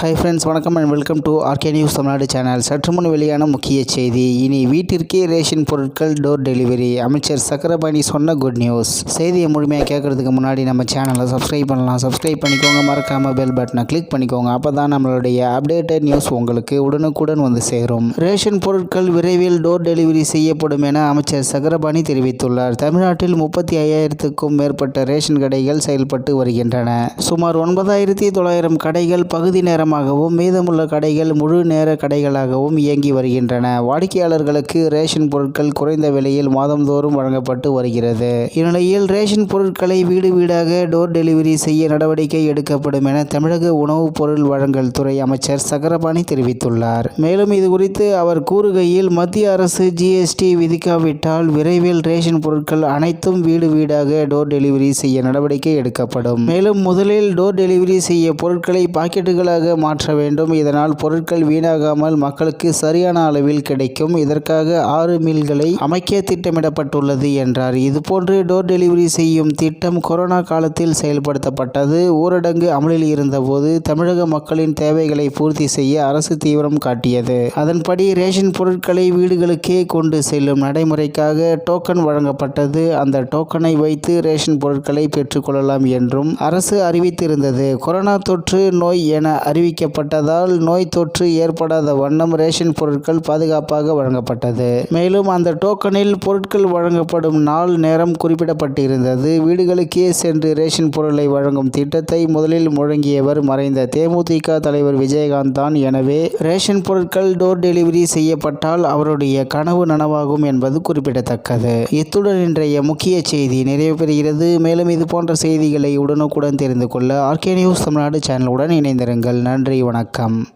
Hi friends வணக்கம் and welcome to RK news Tamil Nadu channel சற்று முன் வெளியான முக்கிய செய்தி. இனி வீட்டிற்கே ரேஷன் பொருட்கள் டோர் டெலிவரி அமைச்சர் சக்கரபாணி சொன்ன குட் நியூஸ் செய்தியை முழுமையாக கேட்கறதுக்கு முன்னாடி நம்ம சேனலை சப்ஸ்கிரைப் பண்ணலாம். சப்ஸ்கிரைப் பண்ணிக்கோங்க. மறக்காம பெல் பட்டனை கிளிக் பண்ணிக்கோங்க. அப்போ தான் நம்மளுடைய அப்டேட்டட் நியூஸ் உங்களுக்கு உடனுக்குடன் வந்து சேரும். ரேஷன் பொருட்கள் விரைவில் டோர் டெலிவரி செய்யப்படும் என அமைச்சர் சக்கரபாணி தெரிவித்துள்ளார். தமிழ்நாட்டில் முப்பத்தி ஐயாயிரத்துக்கும் மேற்பட்ட ரேஷன் கடைகள் செயல்பட்டு வருகின்றன. சுமார் ஒன்பதாயிரத்தி தொள்ளாயிரம் கடைகள் பகுதி நேரம் நேரமாகவும் மீதமுள்ள கடைகள் முழு நேர கடைகளாகவும் இயங்கி வருகின்றன. வாடிக்கையாளர்களுக்கு ரேஷன் பொருட்கள் குறைந்த விலையில் மாதந்தோறும் வழங்கப்பட்டு வருகிறது. இந்நிலையில் ரேஷன் பொருட்களை வீடு வீடாக டோர் டெலிவரி செய்ய நடவடிக்கை எடுக்கப்படும் என தமிழக உணவுப் பொருள் வழங்கல் துறை அமைச்சர் சக்கரபாணி தெரிவித்துள்ளார். மேலும் இது குறித்து அவர் கூறுகையில் மத்திய அரசு ஜிஎஸ்டி விதிக்காவிட்டால் விரைவில் ரேஷன் பொருட்கள் அனைத்தும் வீடு வீடாக டோர் டெலிவரி செய்ய நடவடிக்கை எடுக்கப்படும். மேலும் முதலில் டோர் டெலிவரி செய்ய பொருட்களை பாக்கெட்டுகளாக மாற்ற வேண்டும். இதனால் பொருட்கள் வீணாகாமல் மக்களுக்கு சரியான அளவில் கிடைக்கும். இதற்காக ஆறு மில்களை அமைக்க திட்டமிடப்பட்டுள்ளது என்றார். இதுபோன்று டோர் டெலிவரி செய்யும் திட்டம் கொரோனா காலத்தில் செயல்படுத்தப்பட்டது. ஊரடங்கு அமலில் இருந்தபோது தமிழக மக்களின் தேவைகளை பூர்த்தி செய்ய அரசு தீவிரம் காட்டியது. அதன்படி ரேஷன் பொருட்களை வீடுகளுக்கே கொண்டு செல்லும் நடைமுறைக்காக டோக்கன் வழங்கப்பட்டது. அந்த டோக்கனை வைத்து ரேஷன் பொருட்களை பெற்றுக்கொள்ளலாம் என்றும் அரசு அறிவித்திருந்தது. கொரோனா தொற்று நோய் என அறிவி அறிவிக்கப்பட்டதால் நோய் தொற்று ஏற்படாத வண்ணம் ரேஷன் பொருட்கள் பாதுகாப்பாக வழங்கப்பட்டது. மேலும் அந்த டோக்கனில் பொருட்கள் வழங்கப்படும் நாள் நேரம் குறிப்பிடப்பட்டிருந்தது. வீடுகளுக்கே சென்று ரேஷன் பொருளை வழங்கும் திட்டத்தை முதலில் முழங்கியவர் மறைந்த தேமுதிக தலைவர் விஜயகாந்த் தான். எனவே ரேஷன் பொருட்கள் டோர் டெலிவரி செய்யப்பட்டால் அவருடைய கனவு நனவாகும் என்பது குறிப்பிடத்தக்கது. இத்துடன் இன்றைய முக்கிய செய்தி நிறைவு பெறுகிறது. மேலும் இது போன்ற செய்திகளை உடனுக்குடன் தெரிந்து கொள்ள ஆர்கே நியூஸ் தமிழ்நாடு சேனலுடன் இணைந்திருங்கள். நன்றி வணக்கம்.